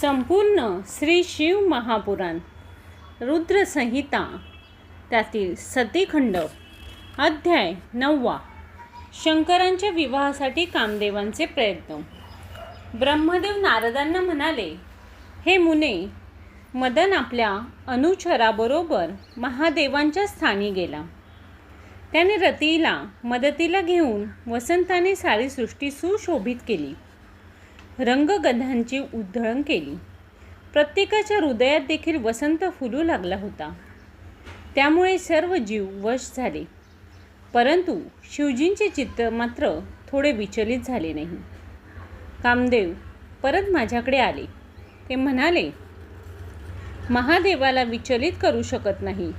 संपूर्ण श्री शिव महापुराण रुद्रसंहिता त्यातील सतीखंड अध्याय नववा शंकरांच्या विवाहासाठी कामदेवांचे प्रयत्न. ब्रह्मदेव नारदांना म्हणाले हे मुने मदन आपल्या अनुचराबरोबर महादेवांच्या स्थानी गेला. त्याने रतीला मदतीला घेऊन वसंताने सारी सृष्टी सुशोभित केली. रंगगंधांची उधळण केली. प्रत्येकाच्या हृदयात देखील वसंत फुलू लागला होता. त्यामुळे सर्व जीव वश झाले. परंतु शिवजींचे चित्त मात्र थोडे विचलित झाले नाही. कामदेव परत माझ्याकडे आले ते म्हणाले महादेवाला विचलित करू शकत नाही.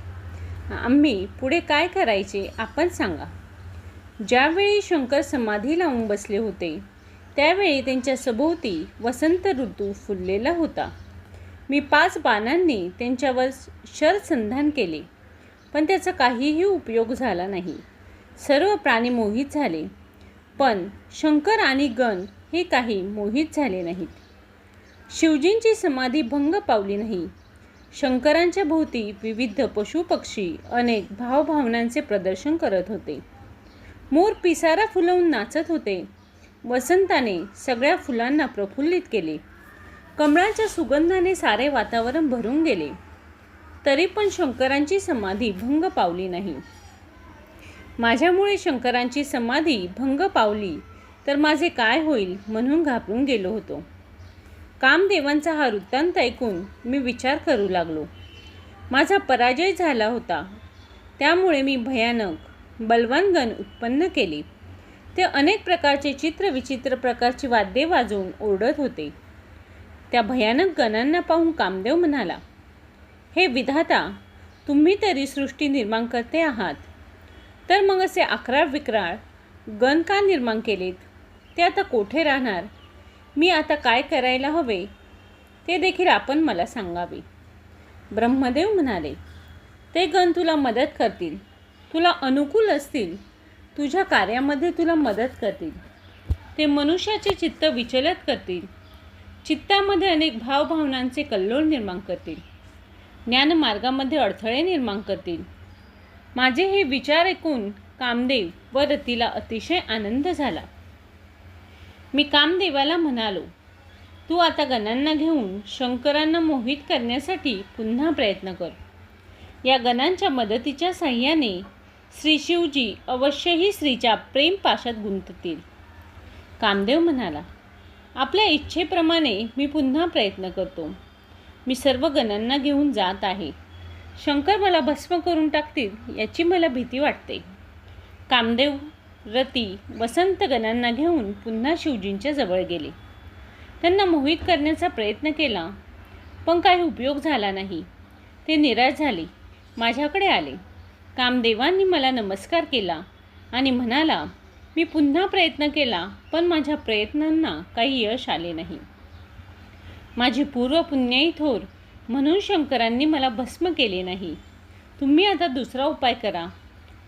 आम्ही पुढे काय करायचे आपण सांगा. ज्यावेळी शंकर समाधी लावून बसले होते त्यावेळी त्यांच्या सभोवती वसंत ऋतू फुललेला होता. मी पाच बाणांनी त्यांच्यावर शरसंधान केले पण त्याचा काहीही उपयोग झाला नाही. सर्व प्राणी मोहित झाले पण शंकर आणि गण हे काही मोहित झाले नाहीत. शिवजींची समाधी भंग पावली नाही. शंकरांच्या भोवती विविध पशुपक्षी अनेक भावभावनांचे प्रदर्शन करत होते. मोर पिसारा फुलवून नाचत होते वसंताने सगळ्या फुलांना प्रफुल्लित केले. कमळाच्या सुगंधाने सारे वातावरण भरून गेले. तरी पण शंकरांची समाधी भंग पावली नाही. माझ्यामुळे शंकरांची समाधी भंग पावली तर माझे काय होईल म्हणून घाबरून गेलो होतो. कामदेवांचा हा वृत्तांत ऐकून मी विचार करू लागलो. माझा पराजय झाला होता. त्यामुळे मी भयानक बलवान गण उत्पन्न केले. ते अनेक प्रकारचे चित्र विचित्र प्रकारची वाद्ये वाजवून ओरडत होते. त्या भयानक गणांना पाहून कामदेव म्हणाला हे विधाता तुम्ही तरी सृष्टी निर्माण करते आहात. तर मग असे अकरा विक्राळ गण का निर्माण केलेत? ते आता कोठे राहणार? मी आता काय करायला हवे? ते देखील आपण मला सांगावे. ब्रह्मदेव म्हणाले ते गण तुला मदत करतील. तुला अनुकूल असतील. तुझ्या कार्यामध्ये तुला मदत करतील. ते मनुष्याचे चित्त विचलित करतील. चित्तामध्ये अनेक भावभावनांचे कल्लोळ निर्माण करतील. ज्ञानमार्गामध्ये अडथळे निर्माण करतील. माझे हे विचार ऐकून कामदेव व रतीला अतिशय आनंद झाला. मी कामदेवाला म्हणालो तू आता गणांना घेऊन शंकरांना मोहित करण्यासाठी पुन्हा प्रयत्न कर. या गणांच्या मदतीच्या साह्याने श्री शिवजी अवश्यही स्त्रीच्या प्रेम पाशात गुंततील. कामदेव म्हणाला आपल्या इच्छेप्रमाणे मी पुन्हा प्रयत्न करतो. मी सर्व गणांना घेऊन जात आहे. शंकर मला भस्म करून टाकतील याची मला भीती वाटते कामदेव रती वसंत गणांना घेऊन पुन्हा शिवजींच्या जवळ गेले. त्यांना मोहित करण्याचा प्रयत्न केला पण काही उपयोग झाला नाही. ते निराश झाले. माझ्याकडे आले. कामदेवांनी मला नमस्कार केला आणि म्हणाला मी पुन्हा प्रयत्न केला पण माझ्या प्रयत्नांना काही यश आले नाही. माझी पूर्व पुण्याई थोर म्हणून शंकरांनी मला भस्म केले नाही. तुम्ही आता दुसरा उपाय करा.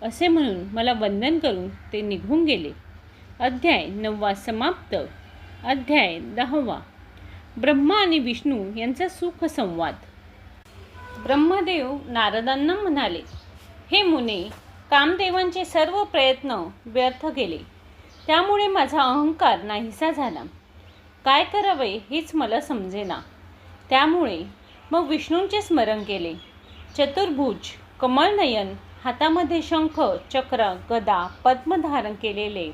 असे म्हणून मला वंदन करून ते निघून गेले. अध्याय नववा समाप्त. अध्याय दहावा. ब्रह्मा आणि विष्णू यांचा सुख संवाद ब्रह्मदेव नारदांना म्हणाले हे मुने कामदेवांचे सर्व प्रयत्न व्यर्थ गेले. त्यामुळे माझा अहंकार नाहीसा झाला. काय करावे हेच मला समजेना. त्यामुळे मग विष्णूंचे स्मरण केले. चतुर्भुज कमलनयन हातामध्ये शंख चक्र गदा पद्म धारण केलेले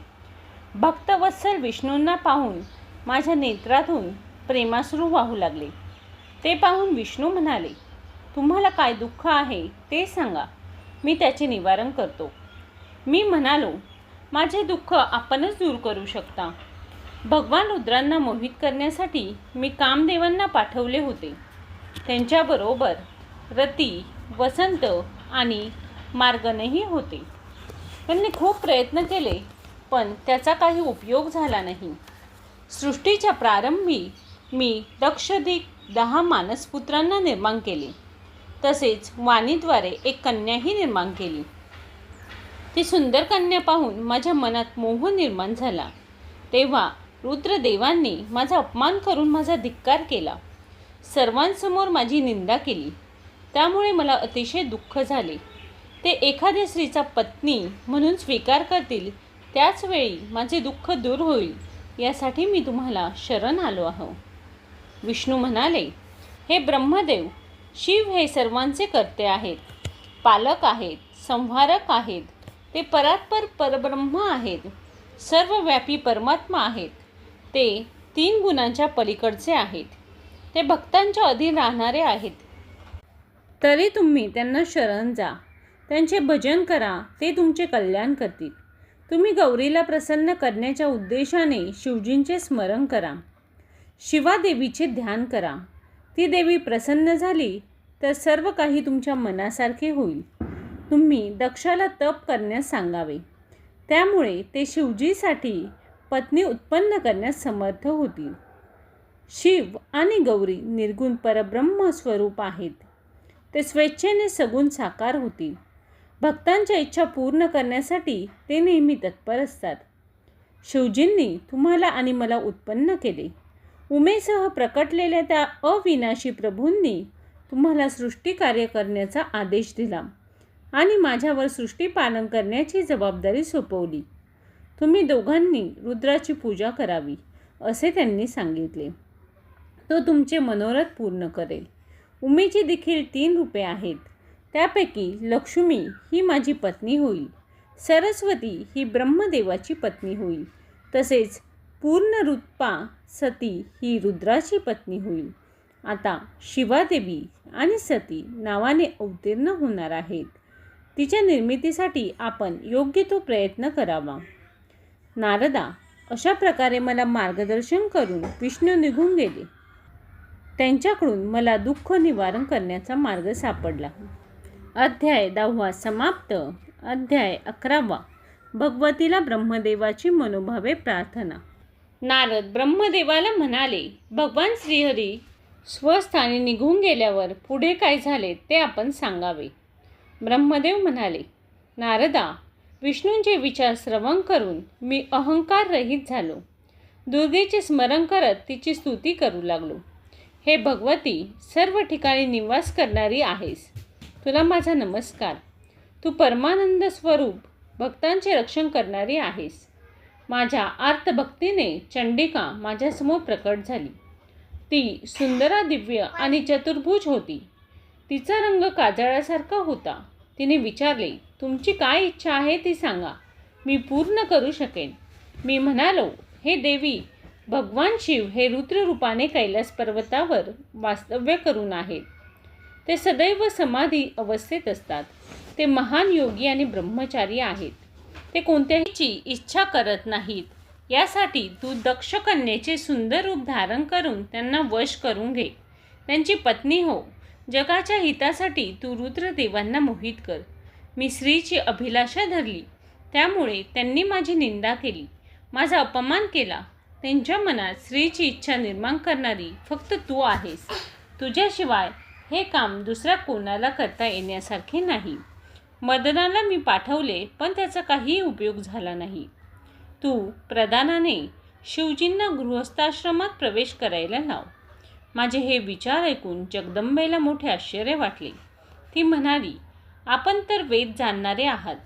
भक्तवत्सल विष्णूंना पाहून माझ्या नेत्रातून प्रेमासरू वाहू लागले. ते पाहून विष्णू म्हणाले तुम्हाला काय दुःख आहे ते सांगा. मी त्याचे निवारण करतो. मी म्हणालो माझे दुःख आपणच दूर करू शकता. भगवान रुद्रांना मोहित करण्यासाठी मी कामदेवांना पाठवले होते. त्यांच्याबरोबर रती वसंत आणि मार्गनही होते. त्यांनी खूप प्रयत्न केले पण त्याचा काही उपयोग झाला नाही. सृष्टीच्या प्रारंभी मी दक्षधिक दहा मानसपुत्रांना निर्माण केले. तसेच वाणीद्वारे एक कन्याही निर्माण केली. ती सुंदर कन्या पाहून माझ्या मनात मोह निर्माण झाला. तेव्हा रुद्रदेवांनी माझा अपमान करून माझा धिक्कार केला. सर्वांसमोर माझी निंदा केली. त्यामुळे मला अतिशय दुःख झाले. ते एखाद्या स्त्रीचा पत्नी म्हणून स्वीकार करतील त्याचवेळी माझे दुःख दूर होईल यासाठी मी तुम्हाला शरण आलो आहो. विष्णू म्हणाले हे ब्रह्मदेव शिव हे सर्वांचे कर्ते आहेत. पालक आहेत संहारक आहेत ते परात्पर परब्रह्म आहेत सर्वव्यापी परमात्मा आहेत. ते तीन गुणांच्या पलीकडचे आहेत. ते भक्तांच्या अधीन राहणारे आहेत. तरी तुम्ही त्यांना शरण जा. त्यांचे भजन करा ते तुमचे कल्याण करतील. तुम्ही गौरीला प्रसन्न करण्याच्या उद्देशाने शिवजींचे स्मरण करा. शिवादेवीचे ध्यान करा. ती देवी प्रसन्न झाली तर सर्व काही तुमच्या मनासारखे होईल. तुम्ही दक्षाला तप करण्यास सांगावे. त्यामुळे ते शिवजीसाठी पत्नी उत्पन्न करण्यास समर्थ होतील. शिव आणि गौरी निर्गुण परब्रह्म स्वरूप आहेत. ते स्वेच्छेने सगुण साकार होतील. भक्तांच्या इच्छा पूर्ण करण्यासाठी ते नेहमी तत्पर असतात. शिवजींनी तुम्हाला आणि मला उत्पन्न केले. उमेसह प्रकटलेल्या त्या अविनाशी प्रभूंनी तुम्हाला सृष्टी कार्य करण्याचा आदेश दिला आणि माझ्यावर सृष्टी पालन करण्याची जबाबदारी सोपवली. तुम्ही दोघांनी रुद्राची पूजा करावी असे त्यांनी सांगितले. तो तुमचे मनोरथ पूर्ण करेल. उमेची देखील तीन रूपे आहेत. त्यापैकी लक्ष्मी ही माझी पत्नी होईल. सरस्वती ही ब्रह्मदेवाची पत्नी होईल. तसेच पूर्ण रूपा सती ही रुद्राची पत्नी होईल. आता शिवादेवी आणि सती नावाने अवतीर्ण होणार आहेत. तिच्या निर्मितीसाठी आपण योग्य तो प्रयत्न करावा. नारदा अशा प्रकारे मला मार्गदर्शन करून विष्णू निघून गेले. त्यांच्याकडून मला दुःख निवारण करण्याचा मार्ग सापडला. अध्याय दहावा समाप्त. अध्याय अकरावा. भगवतीला ब्रह्मदेवाची मनोभावे प्रार्थना. नारद ब्रह्मदेवाला म्हणाले भगवान श्रीहरी स्वस्थानी निघून गेल्यावर पुढे काय झाले ते आपण सांगावे. ब्रह्मदेव म्हणाले नारदा विष्णूंचे विचार श्रवण करून मी अहंकार रहित झालो. दुर्गेचे स्मरण करत तिची स्तुती करू लागलो. हे भगवती सर्व ठिकाणी निवास करणारी आहेस. तुला माझा नमस्कार. तू परमानंद स्वरूप भक्तांचे रक्षण करणारी आहेस. माझ्या आर्तभक्तीने चंडिका माझ्यासमोर प्रकट झाली. ती सुंदरा दिव्य आणि चतुर्भुज होती. तिचा रंग काजळासारखा होता. तिने विचारले तुमची काय इच्छा आहे ती सांगा. मी पूर्ण करू शकेन. मी म्हणालो हे देवी भगवान शिव हे रुद्ररूपाने कैलास पर्वतावर वास्तव्य करून आहेत. ते सदैव समाधी अवस्थेत असतात. ते महान योगी आणि ब्रह्मचारी आहेत. ते कोणत्याहीची इच्छा करत नाहीत. यासाठी तू दक्ष कन्येचे सुंदर रूप धारण करून त्यांना वश करून घे. त्यांची पत्नी हो. जगाच्या हितासाठी तू रुद्रदेवांना मोहित कर. मी स्त्रीची अभिलाषा धरली. त्यामुळे त्यांनी माझी निंदा केली. माझा अपमान केला. त्यांच्या मनात स्त्रीची इच्छा निर्माण करणारी फक्त तू आहेस. तुझ्याशिवाय हे काम दुसऱ्या कोणाला करता येण्यासारखे नाही. मदनाला मी पाठवले पण त्याचा काहीही उपयोग झाला नाही. तू प्रधानाने शिवजींना गृहस्थाश्रमात प्रवेश करायला लाव. माझे हे विचार ऐकून जगदंबेला मोठे आश्चर्य वाटले. ती म्हणाली आपण तर वेद जाणणारे आहात.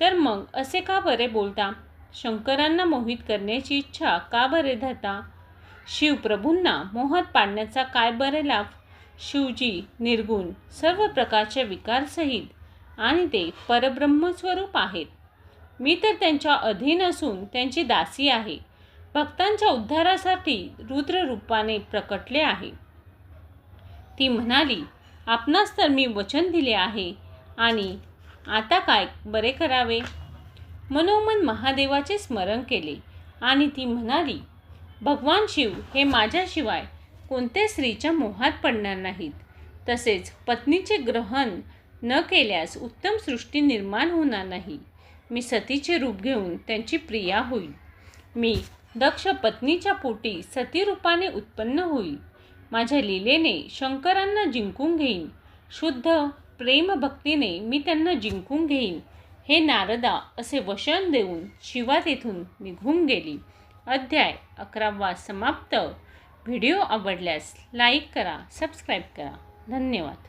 तर मग असे का बरे बोलता? शंकरांना मोहित करण्याची इच्छा का बरे धरता? शिवप्रभूंना मोहात पाडण्याचा काय बरे लाभ? शिवजी निर्गुण सर्व प्रकारच्या विकारसहित आणि ते परब्रह्मस्वरूप आहेत. मी तर त्यांच्या अधीन असून त्यांची दासी आहे. भक्तांच्या उद्धारासाठी रुद्ररूपाने प्रकटले आहे. ती म्हणाली आपणास तर मी वचन दिले आहे. आणि आता काय बरे करावे? मनोमन महादेवाचे स्मरण केले आणि ती म्हणाली भगवान शिव हे माझ्याशिवाय कोणत्या स्त्रीच्या मोहात पडणार नाहीत. तसेच पत्नीचे ग्रहण न केल्यास उत्तम सृष्टी निर्माण होणार नाही. मी सतीचे रूप घेऊन त्यांची प्रिया होईल. मी दक्ष पत्नीच्या पोटी सतीरूपाने उत्पन्न होईल. माझ्या लीलेने शंकरांना जिंकून घेईन. शुद्ध प्रेमभक्तीने मी त्यांना जिंकून घेईन. हे नारदा असे वचन देऊन शिवा तेथून निघून गेली. अध्याय अकरावा समाप्त. व्हिडिओ आवडल्यास लाईक करा सबस्क्राईब करा. धन्यवाद.